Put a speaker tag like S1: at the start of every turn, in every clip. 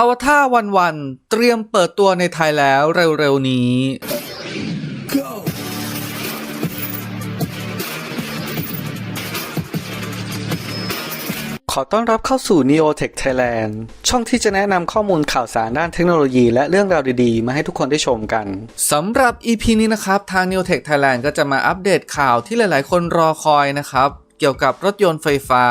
S1: อวตารวันวันเตรียมเปิดตัวในไทยแล้วเร็วๆนี้ขอต้อนรับเข้าสู่ Neotech Thailand ช่องที่จะแนะนำข้อมูลข่าวสารด้านเทคโนโลยีและเรื่องราวดีๆ มาให้ทุกคนได้ชมกันสำหรับ EP นี้นะครับทาง Neotech Thailand ก็จะมาอัปเดตข่าวที่หลายๆ คนรอคอยนะครับ เกี่ยวกับรถยนต์ไฟฟ้า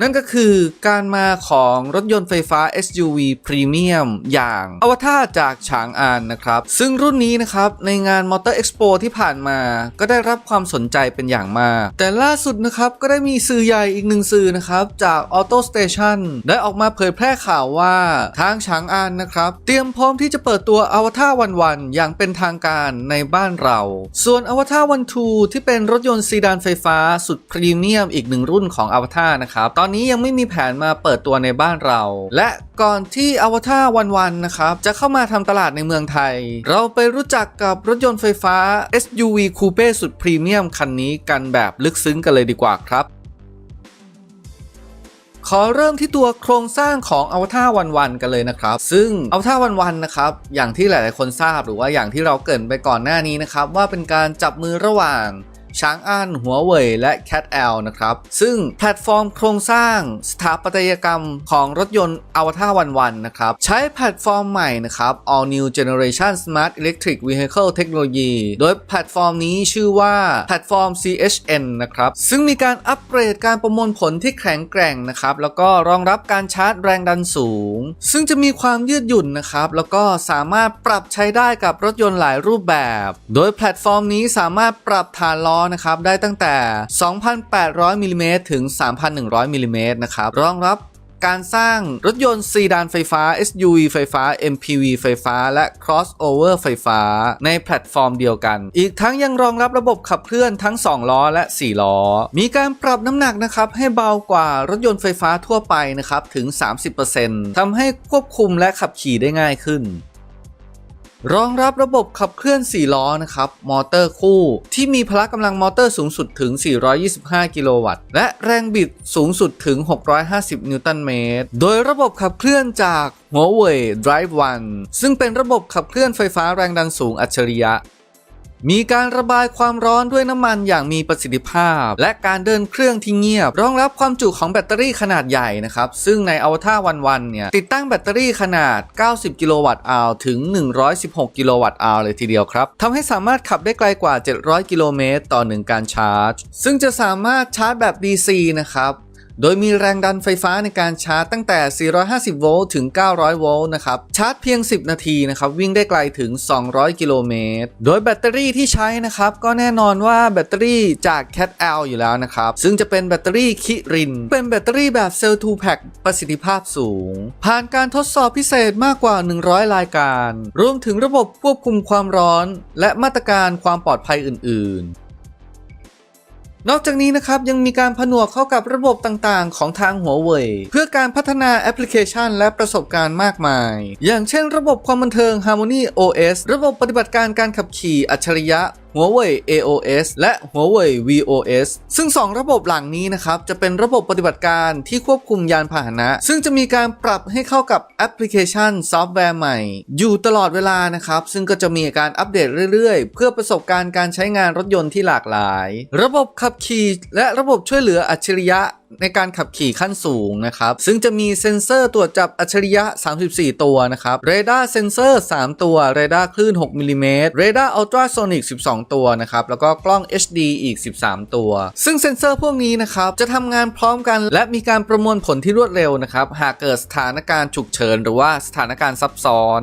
S1: นั่นก็คือการมาของรถยนต์ไฟฟ้า SUV พรีเมียมอย่างอวตารจากฉางอานนะครับ ซึ่งรุ่นนี้นะครับ ในงาน Motor Expo ที่ผ่านมาก็ได้รับความสนใจเป็นอย่างมาก แต่ล่าสุดนะครับ ก็ได้มีสื่อใหญ่อีกหนึ่งสื่อนะครับ จาก Auto Station ได้ออกมาเผยแพร่ข่าวว่าทางฉางอานนะครับ เตรียมพร้อมที่จะเปิดตัวอวตารวันวันๆอย่างเป็นทางการในบ้านเรา ส่วนอวตารวันทูที่เป็นรถยนต์ซีดานไฟฟ้าสุดพรีเมียมอีกหนึ่งรุ่นของอวตารนะครับตอนอนนี้ยังไม่มีแผนมาเปิดตัวในบ้านเรา และก่อนที่อวตารวันวันๆนะครับจะเข้ามาทำตลาดในเมืองไทย เราไปรู้จักกับรถยนต์ไฟฟ้า SUV Coupe สุดพรีเมียมคันนี้กันแบบลึกซึ้งกันเลยดีกว่าครับขอเริ่มที่ตัวโครงสร้างของอวตารวันวันๆกันเลยนะครับ ซึ่งอวตารวันวันๆนะครับ อย่างที่หลาย ๆ คนทราบหรือว่าอย่างที่เราเกรินไปก่อนหน้านี้นะครับ ว่าเป็นการจับมือระหว่าง ช้างอันหัวเว่ยและ Cat L นะครับ ซึ่งแพลตฟอร์มโครงสร้างสถาปัตยกรรมของรถยนต์อวตารวันวันๆนะครับ ใช้แพลตฟอร์มใหม่นะครับ All New Generation Smart Electric Vehicle Technology โดยแพลตฟอร์มนี้ชื่อว่าแพลตฟอร์ม CHN นะครับ ซึ่งมีการอัปเกรดการประมวลผลที่แข็งแกร่งนะครับ แล้วก็รองรับการชาร์จแรงดันสูง ซึ่งจะมีความยืดหยุ่นนะครับ แล้วก็สามารถปรับใช้ได้กับรถยนต์หลายรูปแบบ โดยแพลตฟอร์มนี้สามารถปรับฐานล้อนะครับได้ตั้งแต่ 2,800มิลลิเมตรถึง 3,100มิลลิเมตรนะครับรองรับการสร้างรถยนต์ซีดานไฟฟ้า SUV ไฟฟ้า MPV ไฟฟ้า และ crossover ไฟฟ้า ในแพลตฟอร์มเดียวกัน อีกทั้งยังรองรับระบบขับเคลื่อนทั้ง 2 ล้อและ 4 ล้อ มีการปรับน้ำหนักนะครับ ให้เบากว่ารถยนต์ไฟฟ้าทั่วไปนะครับ ถึง 30%ทำให้ควบคุมและขับขี่ได้ง่ายขึ้น รองรับระบบขับเคลื่อน 4 ล้อนะครับ มอเตอร์คู่ ที่มีพละกำลังมอเตอร์สูงสุดถึง 425 กิโลวัตต์ และแรงบิดสูงสุดถึง 650 นิวตันเมตร โดยระบบขับเคลื่อนจากหัวเว่ย Drive One ซึ่งเป็นระบบขับเคลื่อนไฟฟ้าแรงดันสูงอัจฉริยะ มีการระบายความร้อนด้วยน้ำมันอย่างมีประสิทธิภาพ และการเดินเครื่องที่เงียบ รองรับความจุของแบตเตอรี่ขนาดใหญ่นะครับ ซึ่งในอวตารวันๆเนี่ยติดตั้งแบตเตอรี่ขนาด 90 กิโลวัตต์อาวถึง 116 กิโลวัตต์อาวเลยทีเดียวครับทำให้สามารถขับได้ไกลกว่า 700 กิโลเมตรต่อ1การชาร์จ ซึ่งจะสามารถชาร์จแบบ DC นะครับ โดยมีแรงดันไฟฟ้าในการชาร์จตั้งแต่ 450 โวลต์ ถึง 900 โวลต์ นะครับ ชาร์จเพียง 10 นาทีนะครับ วิ่งได้ไกลถึง 200 กิโลเมตร โดยแบตเตอรี่ที่ใช้นะครับ ก็แน่นอนว่าแบตเตอรี่จาก Cat L อยู่แล้วนะครับ ซึ่งจะเป็นแบตเตอรี่คิริน เป็นแบตเตอรี่แบบเซลล์2 Pack ประสิทธิภาพสูง ผ่านการทดสอบพิเศษมากกว่า 100 รายการ รวมถึงระบบควบคุมความร้อน และมาตรการความปลอดภัยอื่น ๆ นอกจากนี้นะครับยังมีการผนวกเข้ากับระบบต่างๆ ของทางหัวเว่ยเพื่อการพัฒนาแอปพลิเคชัน และประสบการณ์มากมาย อย่างเช่น ระบบความบันเทิง Harmony OS ระบบปฏิบัติการการขับขี่อัจฉริยะ หัวเว่ย AOS และหัวเว่ย VOS ซึ่ง 2 ระบบหลังนี้นะครับ จะเป็นระบบปฏิบัติการที่ควบคุมยานพาหนะ ซึ่งจะมีการปรับให้เข้ากับแอปพลิเคชันซอฟต์แวร์ใหม่ อยู่ตลอดเวลานะครับ ซึ่งก็จะมีการอัปเดตเรื่อยๆ เพื่อประสบการณ์การใช้งานรถยนต์ที่หลากหลาย ระบบขับขี่และระบบช่วยเหลืออัจฉริยะ ในการขับขี่ขั้นสูงนะครับ ซึ่งจะมีเซ็นเซอร์ตรวจจับอัจฉริยะ 34 ตัวนะครับ เรดาร์เซนเซอร์ 3 ตัว เรดาร์คลื่น 6มิลลิเมตร เรดาร์อัลตราโซนิก 12 ตัวนะครับ แล้วก็กล้อง HD อีก 13 ตัว ซึ่งเซ็นเซอร์พวกนี้นะครับ จะทำงานพร้อมกัน และมีการประมวลผลที่รวดเร็วนะครับ หากเกิดสถานการณ์ฉุกเฉิน หรือว่าสถานการณ์ซับซ้อน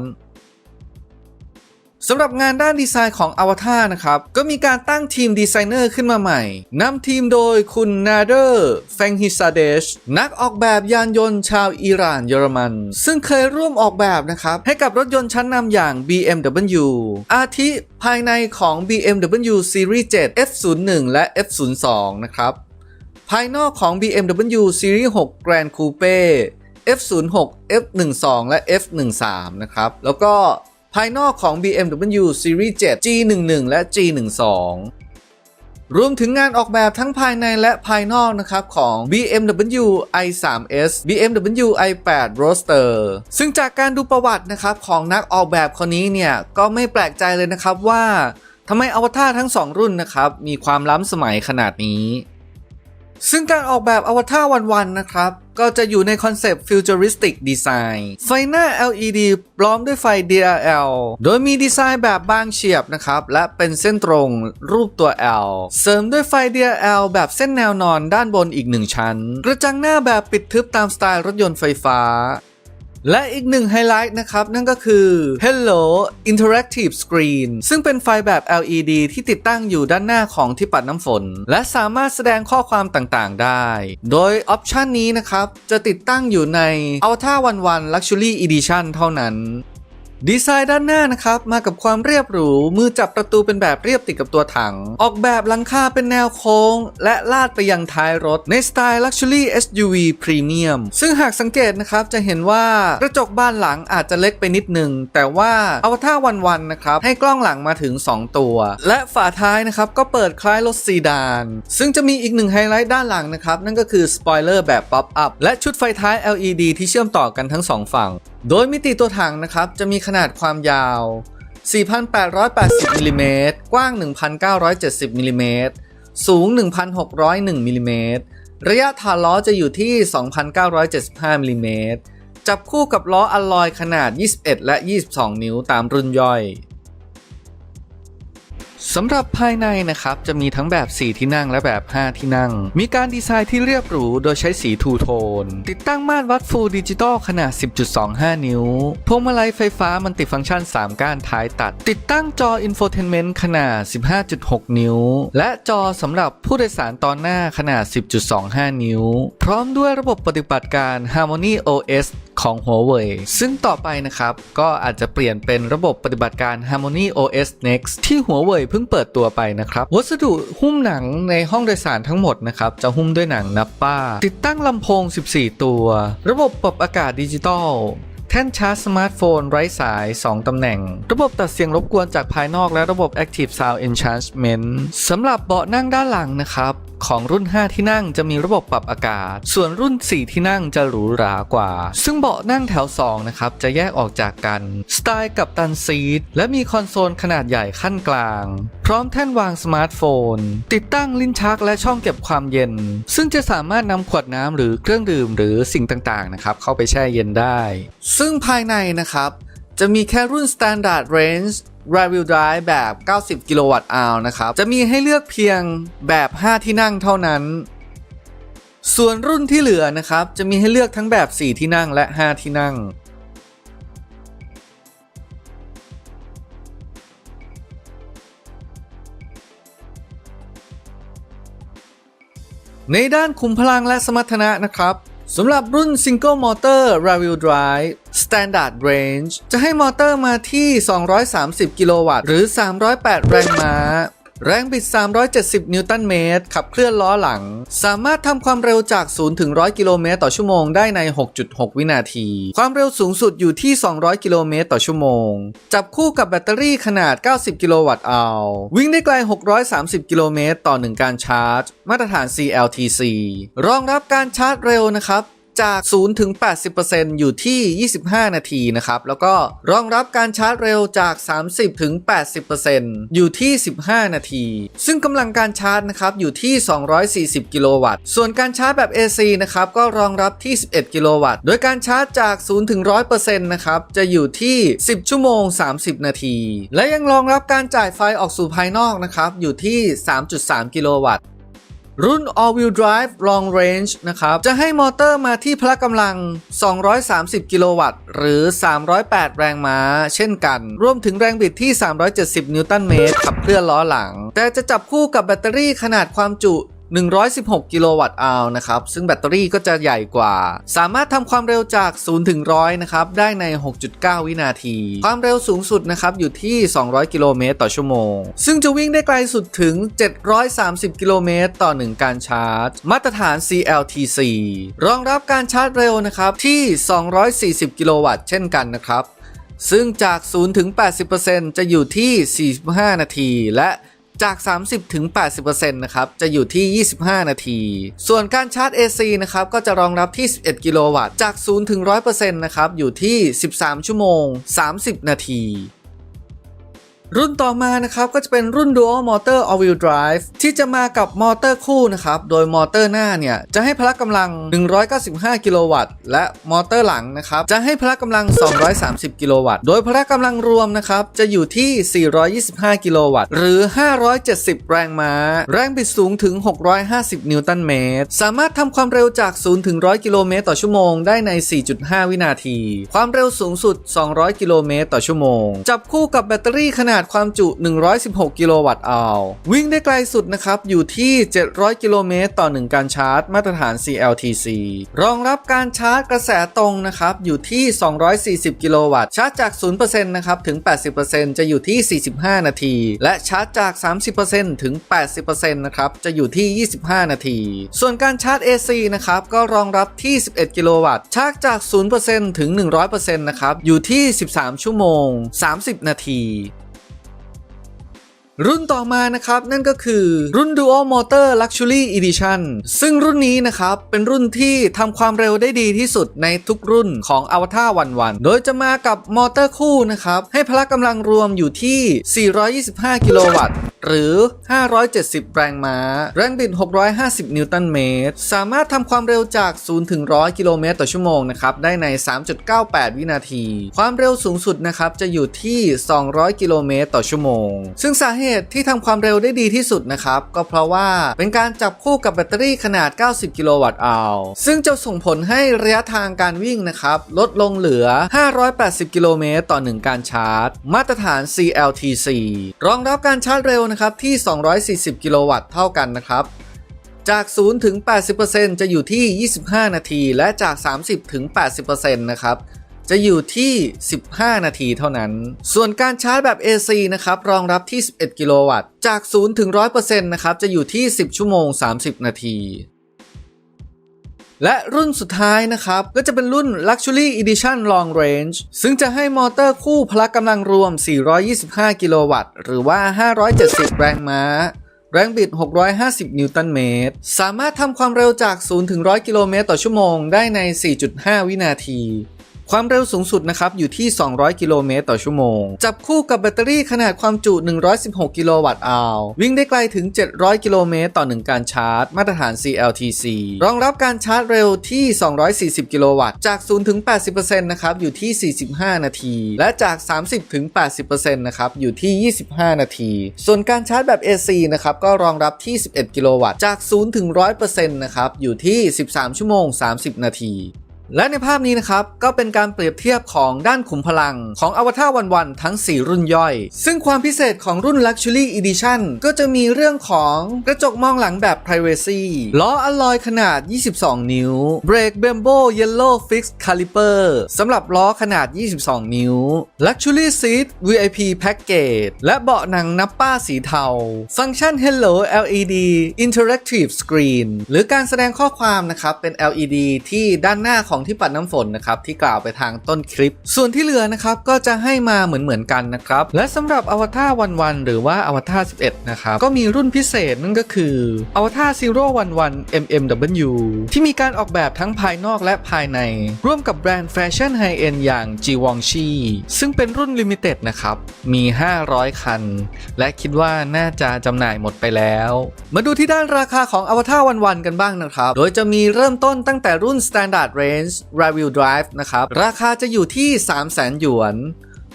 S1: สำหรับงานด้านดีไซน์ของอวตารนะครับ ก็มีการตั้งทีมดีไซเนอร์ขึ้นมาใหม่ นำทีมโดยคุณนาเดอร์แฟงฮิซาเดชนักออกแบบยานยนต์ชาวอิหร่านเยอรมัน ซึ่งเคยร่วมออกแบบนะครับ ให้กับรถยนต์ชั้นนำอย่าง BMW อาทิภายในของ BMW Series 7 F01 และ F02 นะครับ ภายนอกของ BMW Series 6 Grand Coupe F06 F12 และ F13 นะครับ แล้วก็ ภายนอกของ BMW Series 7 G11 และ G12 รวมถึงงานออกแบบทั้งภายในและภายนอกนะครับของ BMW i3s BMW i8 Roadster ซึ่งจากการดูประวัตินะครับของนักออกแบบคนนี้เนี่ยก็ไม่แปลกใจเลยนะครับว่าทำไมอวตารทั้งสองรุ่นนะครับมีความล้ำสมัยขนาดนี้ ซึ่งการออกแบบอวตารวันๆนะครับ ก็จะอยู่ในคอนเซปต์ฟิวเจอริสติกดีไซน์ไฟหน้า LED ปล้อมด้วยไฟ DRL โดยมีดีไซน์แบบบางเฉียบนะครับ และเป็นเส้นตรงรูปตัว L เสริมด้วยไฟ DRL แบบเส้นแนวนอนด้านบนอีกหนึ่งชั้น กระจังหน้าแบบปิดทึบตามสไตล์รถยนต์ไฟฟ้า และอีกหนึ่งไฮไลท์นะครับ นั่นก็คือ Hello Interactive Screen ซึ่งเป็นไฟแบบ LED ที่ติดตั้งอยู่ด้านหน้าของที่ปัดน้ำฝน และสามารถแสดงข้อความต่างๆ ได้ โดยออปชันนี้นะครับ จะติดตั้งอยู่ใน Avatar 11 Luxury Edition เท่านั้น ดีไซน์ด้านหน้านะครับ มากับความเรียบหรู มือจับประตูเป็นแบบเรียบติดกับตัวถัง ออกแบบหลังคาเป็นแนวโค้ง และลาดไปยังท้ายรถ ในสไตล์ Luxury SUV Premium ซึ่งหากสังเกตนะครับ จะเห็นว่ากระจกบานหลังอาจจะเล็กไปนิดนึง แต่ว่าอวตารวันวันๆนะครับ ให้กล้องหลังมาถึง 2 ตัว และฝาท้ายนะครับ ก็เปิดคล้ายรถซีดาน ซึ่งจะมีอีกหนึ่งไฮไลท์ด้านหลังนะครับ นั่นก็คือสปอยเลอร์แบบป๊อปอัพและชุดไฟท้าย LED ที่เชื่อมต่อกันทั้งสองฝั่ง โดยมิติตัวถังนะครับจะมีขนาดความยาว 4,880มิลลิเมตรกว้าง 1,970มิลลิเมตรสูง 1,601มิลลิเมตรระยะฐานล้อจะอยู่ที่ 2,975มิลลิเมตรจับคู่กับล้ออัลลอยขนาด 21 และ 22 นิ้วตามรุ่นย่อย สำหรับภายในนะครับ จะมีทั้งแบบ 4 ที่นั่งและแบบ 5 ที่นั่ง มีการดีไซน์ที่เรียบหรู โดยใช้สีทูโทน ติดตั้งม่านวัดฟูลดิจิตอลขนาด 10.25 นิ้ว พวงมาลัยไฟฟ้ามันติฟังก์ชัน 3 ก้านท้ายตัด ติดตั้งจออินโฟเทนเมนต์ขนาด 15.6 นิ้ว และจอสำหรับผู้โดยสารตอนหน้าขนาด 10.25 นิ้ว พร้อมด้วยระบบปฏิบัติการ Harmony OS ของ Huawei ซึ่งต่อไปนะครับ ก็อาจจะเปลี่ยนเป็นระบบปฏิบัติการ Harmony OS Next ที่ Huawei เพิ่งเปิดตัวไปนะครับ วัสดุหุ้มหนังในห้องโดยสารทั้งหมดนะครับ จะหุ้มด้วยหนังนับป้า ติดตั้งลำโพง 14 ตัว ระบบปรับอากาศดิจิตอล แท่นชาร์จสมาร์ทโฟนไร้สาย 2 ตำแหน่ง ระบบตัดเสียงรบกวนจากภายนอกและระบบ Active Sound Enhancement สำหรับเบาะนั่งด้านหลังนะครับของรุ่น 5 ที่นั่งจะมีระบบปรับอากาศ ส่วนรุ่น 4 ที่นั่งจะหรูหรากว่า ซึ่งเบาะนั่งแถว 2 นะครับ จะแยกออกจากกัน สไตล์กับตันซีท และมีคอนโซลขนาดใหญ่ขั้นกลาง พร้อมแท่นวางสมาร์ทโฟน ติดตั้งลิ้นชักและช่องเก็บความเย็น ซึ่งจะสามารถนำขวดน้ำหรือเครื่องดื่มหรือสิ่งต่าง ๆ นะครับ เข้าไปแช่เย็นได้ซึ่งภายในนะครับ จะมีแค่รุ่น Standard Range Rear Wheel Drive แบบ 90 กิโลวัตต์อาวนะครับ จะมีให้เลือกเพียงแบบ 5 ที่นั่งเท่านั้น ส่วนรุ่นที่เหลือนะครับ จะมีให้เลือกทั้งแบบ 4 ที่นั่งและ 5 ที่นั่งในด้านคุมพลังและสมรรถนะนะครับ สำหรับรุ่น Single Motor Rear Wheel Drive Standard Range จะให้มอเตอร์มาที่ 230 กิโลวัตต์ หรือ 308 แรงม้า แรงบิด 370 นิวตันเมตร ขับเคลื่อนล้อหลัง สามารถทำความเร็วจาก 0 ถึง 100 กิโลเมตรต่อชั่วโมงได้ใน 6.6 วินาที ความเร็วสูงสุดอยู่ที่ 200 กิโลเมตรต่อชั่วโมง จับคู่กับแบตเตอรี่ขนาด 90 กิโลวัตต์อาววิ่งได้ไกล 630 กิโลเมตรต่อ 1 การชาร์จ มาตรฐาน CLTC รองรับการชาร์จเร็วนะครับ จาก 0 ถึง 80%อยู่ที่ 25 นาทีนะครับ แล้วก็รองรับการชาร์จเร็วจาก 30 ถึง 80%อยู่ที่ 15 นาที ซึ่งกำลังการชาร์จนะครับอยู่ที่ 240 กิโลวัตต์ ส่วนการชาร์จแบบ AC นะครับก็รองรับที่ 11 กิโลวัตต์ โดยการชาร์จจาก 0 ถึง 100%นะครับจะอยู่ที่ 10 ชั่วโมง 30 นาที และยังรองรับการจ่ายไฟออกสู่ภายนอกนะครับอยู่ที่ 3.3 กิโลวัตต์ รุ่น All Wheel Drive Long Range นะครับ จะให้มอเตอร์มาที่พละกำลัง 230 กิโลวัตต์ หรือ 308 แรงม้า เช่นกัน รวมถึงแรงบิดที่ 370 นิวตันเมตรขับเคลื่อนล้อหลัง แต่จะจับคู่กับแบตเตอรี่ขนาดความจุ 116 กิโลวัตต์อาวนะครับ ซึ่งแบตเตอรี่ก็จะใหญ่กว่า สามารถทำความเร็วจาก 0 ถึง 100 นะครับ ได้ใน 6.9 วินาที ความเร็วสูงสุดนะครับ อยู่ที่ 200 กิโลเมตรต่อชั่วโมง ซึ่งจะวิ่งได้ไกลสุดถึง 730 กิโลเมตรต่อ 1 การชาร์จ มาตรฐาน CLTC รองรับการชาร์จเร็วนะครับที่ 240 กิโลวัตต์เช่นกันนะครับ ซึ่งจาก 0 ถึง 80%จะอยู่ที่ 45 นาที และ จาก 30ถึง80%นะครับ จะอยู่ที่ 25 นาที ส่วนการชาร์จ AC นะครับ ก็จะรองรับที่ 11 กิโลวัตต์ จาก 0 ถึง 100%นะครับ อยู่ที่ 13 ชั่วโมง 30 นาที รุ่นต่อมานะครับก็จะเป็นรุ่น Dual Motor All Wheel Drive ที่จะมากับมอเตอร์คู่นะครับ โดยมอเตอร์หน้าเนี่ย จะให้พละกำลัง 195 กิโลวัตต์ และมอเตอร์หลังนะครับ จะให้พละกำลัง 230 กิโลวัตต์ โดยพละกำลังรวมนะครับ จะอยู่ที่ 425 กิโลวัตต์ หรือ 570 แรงม้า แรงบิดสูงถึง 650 นิวตันเมตร สามารถทำความเร็วจาก 0 ถึง 100 กิโลเมตรต่อชั่วโมงได้ใน 4.5 วินาที ความเร็วสูงสุด 200 กิโลเมตรต่อชั่วโมง จับคู่กับแบตเตอรี่ขนาดความจุ 116 กิโลวัตต์อาววิ่งได้ไกลสุดนะครับ อยู่ที่ 700 กิโลเมตรต่อ 1 การชาร์จ มาตรฐาน CLTC รองรับการชาร์จกระแสตรงนะครับ อยู่ที่ 240 กิโลวัตต์ ชาร์จจาก 0%นะครับ ถึง 80%จะอยู่ที่ 45 นาที และชาร์จจาก 30%ถึง 80%นะครับ จะอยู่ที่ 25 นาที ส่วนการชาร์จ AC นะครับ ก็รองรับที่ 11 กิโลวัตต์ ชาร์จจาก 0%ถึง 100%นะครับ อยู่ที่ 13 ชั่วโมง 30 นาที รุ่นต่อมานะครับ นั่นก็คือรุ่น Dual Motor Luxury Edition ซึ่งรุ่นนี้นะครับ เป็นรุ่นที่ทำความเร็วได้ดีที่สุดในทุกรุ่นของ Avatar 11โดยจะมากับมอเตอร์คู่นะครับ ให้พละกำลังรวมอยู่ที่ 425 กิโลวัตต์หรือ 570 แรงม้า แรงบิด 650 นิวตันเมตร สามารถทำความเร็วจาก 0 ถึง 100 กิโลเมตรต่อชั่วโมงนะครับ ได้ใน 3.98 วินาที ความเร็วสูงสุดนะครับ จะอยู่ที่ 200 กิโลเมตรต่อชั่วโมง ซึ่งสาเหตุที่ทำความเร็วได้ดีที่สุดนะครับ ก็เพราะว่าเป็นการจับคู่กับแบตเตอรี่ขนาด 90 กิโลวัตต์อาวซึ่งจะส่งผลให้ระยะทางการวิ่งนะครับ ลดลงเหลือ 580 กิโลเมตรต่อ 1 การชาร์จ มาตรฐาน CLTC รองรับการชาร์จเร็วนะครับที่ 240 กิโลวัตต์เท่ากันนะครับจาก 0 ถึง 80%จะอยู่ที่ 25 นาที และจาก 30 ถึง 80%นะครับ จะอยู่ที่ 15 นาทีเท่านั้น ส่วนการชาร์จแบบ AC นะครับ รองรับที่ 11 กิโลวัตต์ จาก 0 ถึง 100%นะครับ จะอยู่ที่ 10 ชั่วโมง 30 นาที และรุ่นสุดท้ายนะครับ ก็จะเป็นรุ่น Luxury Edition Long Range ซึ่งจะให้มอเตอร์คู่พละกำลังรวม 425 กิโลวัตต์ หรือว่า 570 แรงม้าแรงบิด 650 นิวตันเมตร สามารถทำความเร็วจาก 0 ถึง 100 กิโลเมตรต่อชั่วโมงได้ใน 4.5 วินาที ความเร็วสูงสุดนะครับอยู่ที่ 200 กิโลเมตรต่อชั่วโมง จับคู่กับแบตเตอรี่ขนาดความจุ 116 กิโลวัตต์อาววิ่งได้ไกลถึง 700 กิโลเมตรต่อ 1 การชาร์จ มาตรฐาน CLTC รองรับการชาร์จเร็วที่ 240 กิโลวัตต์ จาก 0 ถึง 80%นะครับอยู่ที่ 45 นาที และจาก 30 ถึง 80%นะครับอยู่ที่ 25 นาที ส่วนการชาร์จแบบ AC นะครับก็รองรับที่ 11 กิโลวัตต์ จาก 0 ถึง 100%นะครับอยู่ที่ 13 ชั่วโมง 30 นาที และในภาพนี้นะครับ ก็เป็นการเปรียบเทียบของด้านขุมพลัง ของอวตารวันวันทั้ง 4 รุ่นย่อย ซึ่งความพิเศษของรุ่น Luxury Edition ก็จะมีเรื่องของกระจกมองหลังแบบ Privacy ล้ออลลอยขนาด 22 นิ้วเบรก Bembo Yellow Fixed Caliper สำหรับล้อขนาด 22 นิ้ว Luxury Seat VIP Package และเบาะหนังนับป้าสีเทา ฟังก์ชัน Hello LED Interactive Screen หรือการแสดงข้อความนะครับเป็น LED ที่ด้านหน้าของที่ปัดน้ำฝนนะครับที่กล่าวไปทางต้นคลิป ส่วนที่เหลือนะครับก็จะให้มาเหมือนเหมือนๆกันนะครับและสำหรับอวตารวันวันหรือว่าอวตาร11นะครับก็มีรุ่นพิเศษนั่นก็คืออวตาร Zero วันวัน MMW ที่มีการออกแบบทั้งภายนอกและภายใน ร่วมกับแบรนด์แฟชั่นไฮเอ็นอย่าง Givenchy ซึ่งเป็นรุ่นลิมิเต็ดนะครับมี 500 คัน และคิดว่าน่าจะจำหน่ายหมดไปแล้ว มาดูที่ด้านราคาของอวตารวันวันกันบ้างนะครับ โดยจะมีเริ่มต้นตั้งแต่รุ่น Standard Range r e v i e w Drive นะครับ ราคาจะอยู่ที่ 300,000 หยวน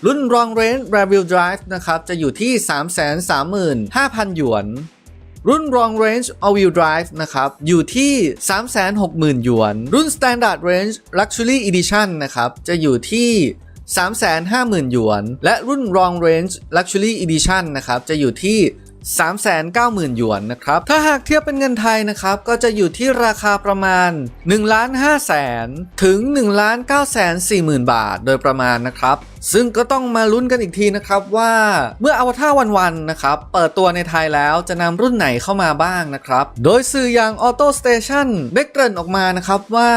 S1: รุ่น Long Range r e v i e w Drive นะครับ จะอยู่ที่ 335,000 หยวน รุ่น Long Range All Wheel Drive นะครับ อยู่ที่ 360,000 หยวน รุ่น Standard Range Luxury Edition นะครับ จะอยู่ที่350,000 หยวน และรุ่น Long Range Luxury Edition นะครับ จะอยู่ที่ 390,000 หยวนนะครับ ถ้าหากเทียบเป็นเงินไทยนะครับ ก็จะอยู่ที่ราคาประมาณ1ล้าน5แสนถึง1ล้าน9แสน4หมื่นบาทโดยประมาณนะครับซึ่งก็ต้องมาลุ้นกันอีกทีนะครับว่าเมื่ออวตารวันวันๆนะครับเปิดตัวในไทยแล้วจะนำรุ่นไหนเข้ามาบ้างนะครับ โดยสื่ออย่าง Auto Station ได้เกริ่นออกมานะครับว่า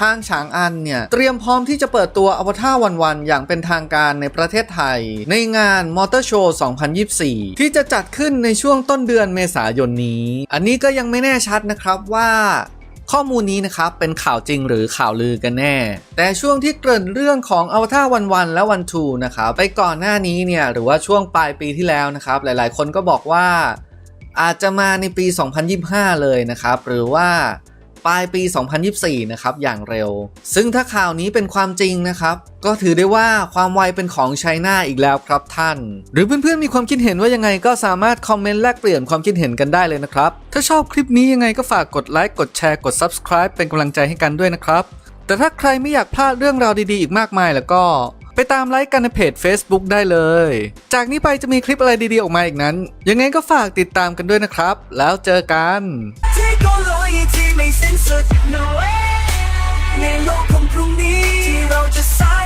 S1: ทางฉางอันเนี่ย เตรียมพร้อมที่จะเปิดตัวอวตารวันวันๆอย่างเป็นทางการในประเทศไทย ในงาน Motor Show 2024 ที่จะจัดขึ้นในช่วงต้นเดือนเมษายนนี้ อันนี้ก็ยังไม่แน่ชัดนะครับว่าข้อมูลนี้นะครับเป็นข่าวจริงหรือข่าวลือกันแน่ แต่ช่วงที่เกริ่นเรื่องของอวตารวันวันและวันทูนะครับไปก่อนหน้านี้เนี่ยหรือว่าช่วงปลายปีที่แล้วนะครับ หลายๆ คนก็บอกว่า อาจจะมาในปี 2025 เลยนะครับ หรือว่า ปลายปี 2024 นะครับ อย่างเร็ว ซึ่งถ้าข่าวนี้เป็นความจริงนะครับ ก็ถือได้ว่าความไวเป็นของไชน่าอีกแล้วครับท่าน หรือเพื่อนๆมีความคิดเห็นว่ายังไงก็สามารถคอมเมนต์แลกเปลี่ยนความคิดเห็นกันได้เลยนะครับ ถ้าชอบคลิปนี้ยังไงก็ฝากกดไลค์กดแชร์กด Subscribe เป็นกำลังใจให้กันด้วยนะครับ แต่ถ้าใครไม่อยากพลาดเรื่องราวดีๆอีกมากมายแล้วก็ไปตามไลค์กันในเพจ Facebook ได้เลย จากนี้ไปจะมีคลิปอะไรดีๆ ออกมาอีกนั้น ยังไงก็ฝากติดตามกันด้วยนะครับ แล้วเจอกัน
S2: ไม่สิ้นสุด No way ในโลกของพรุ่งนี้ที่เราจะสร้างไปด้วย